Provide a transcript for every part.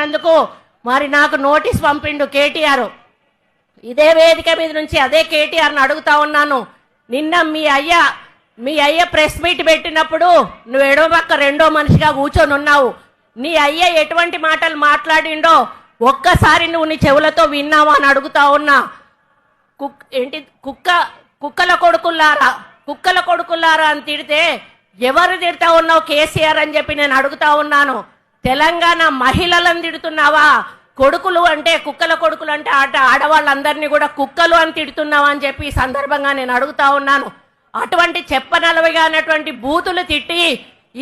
నందుకు మరి నాకు నోటీస్ పంపిండు కేటీఆర్. ఇదే వేదిక మీద నుంచి అదే కేటీఆర్ని అడుగుతా ఉన్నాను. నిన్న మీ అయ్య మీ అయ్య ప్రెస్ మీట్ పెట్టినప్పుడు నువ్వు ఎడమ పక్క రెండో మనిషిగా కూర్చొని ఉన్నావు. నీ అయ్య ఎటువంటి మాటలు మాట్లాడిండో ఒక్కసారి నువ్వు నీ చెవులతో విన్నావా అని అడుగుతా ఉన్నా. కుక్ ఏంటి కుక్క కుక్కల కొడుకుల్లారా కుక్కల కొడుకుల్లారా అని తిడితే ఎవరు తిడతా ఉన్నావు కేసీఆర్ అని చెప్పి నేను అడుగుతా ఉన్నాను. తెలంగాణ మహిళలను తిడుతున్నావా? కొడుకులు అంటే కుక్కల కొడుకులు అంటే ఆట ఆడవాళ్ళందరినీ కూడా కుక్కలు అని తిడుతున్నావా అని చెప్పి ఈ సందర్భంగా నేను అడుగుతా ఉన్నాను. అటువంటి చెప్పనలవిగా అనేటువంటి బూతులు తిట్టి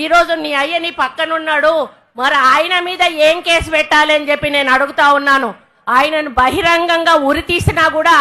ఈరోజు నీ అయ్య నీ పక్కనున్నాడు. మరి ఆయన మీద ఏం కేసు పెట్టాలి అని చెప్పి నేను అడుగుతా ఉన్నాను. ఆయనను బహిరంగంగా ఉరి తీసినా కూడా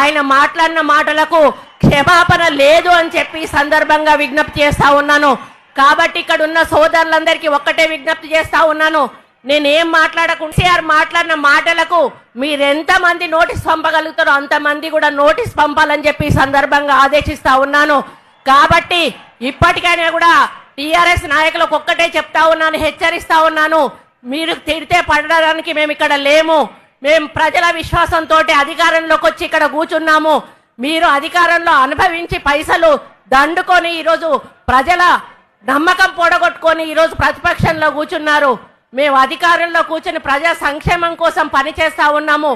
ఆయన మాట్లాడిన మాటలకు క్షమాపణ లేదు అని చెప్పి సందర్భంగా విజ్ఞప్తి చేస్తా ఉన్నాను. కాబట్టి ఇక్కడ ఉన్న సోదరులందరికీ ఒక్కటే విజ్ఞప్తి చేస్తా ఉన్నాను. నేనేం మాట్లాడకుండా కేసీఆర్ మాట్లాడిన మాటలకు మీరెంతమంది నోటీస్ పంపగలుగుతారో అంతమంది కూడా నోటీస్ పంపాలని చెప్పి సందర్భంగా ఆదేశిస్తా ఉన్నాను. కాబట్టి ఇప్పటికైనా కూడా టీఆర్ఎస్ నాయకులకు ఒక్కటే చెప్తా ఉన్నాను హెచ్చరిస్తా ఉన్నాను. మీరు తిడితే పడడానికి మేము ఇక్కడ లేము. మేము ప్రజల విశ్వాసంతో అధికారంలోకి వచ్చి ఇక్కడ కూర్చున్నాము. మీరు అధికారంలో అనుభవించి పైసలు దండుకొని ఈరోజు ప్రజల నమ్మకం పొడగొట్టుకొని ఈరోజు ప్రతిపక్షంలో కూర్చున్నారు. మేము అధికారంలో కూర్చుని ప్రజా సంక్షేమం కోసం పనిచేస్తా ఉన్నాము.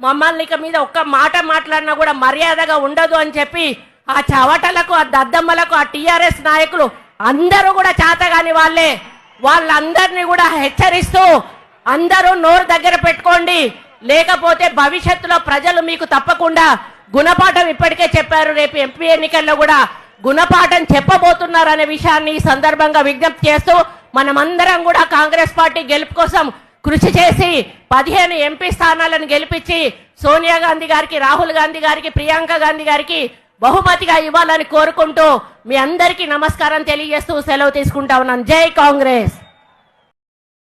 మమ్మల్ని ఇక మీద ఒక్క మాట మాట్లాడినా కూడా మర్యాదగా ఉండదు అని చెప్పి ఆ చవటలకు ఆ దద్దమ్మలకు ఆ టీఆర్ఎస్ నాయకులు అందరూ కూడా చేతగాని వాళ్ళే. వాళ్ళందరినీ కూడా హెచ్చరిస్తూ అందరూ నోరు దగ్గర పెట్టుకోండి. లేకపోతే భవిష్యత్తులో ప్రజలు మీకు తప్పకుండా గుణపాఠం ఇప్పటికే చెప్పారు రేపు ఎంపీ ఎన్నికల్లో కూడా. గుణపాఠం చెప్పబోతున్నారు అనే విషయాన్ని ఈ సందర్భంగా విజ్ఞప్తి చేస్తూ మనమందరం కూడా కాంగ్రెస్ పార్టీ గెలుపు కోసం కృషి చేసి పదిహేను ఎంపీ స్థానాలను గెలిపించి సోనియా గాంధీ గారికి రాహుల్ గాంధీ గారికి ప్రియాంక గాంధీ గారికి బహుమతిగా ఇవ్వాలని కోరుకుంటూ మీ అందరికీ నమస్కారం తెలియజేస్తూ సెలవు తీసుకుంటా ఉన్నాను. జై కాంగ్రెస్!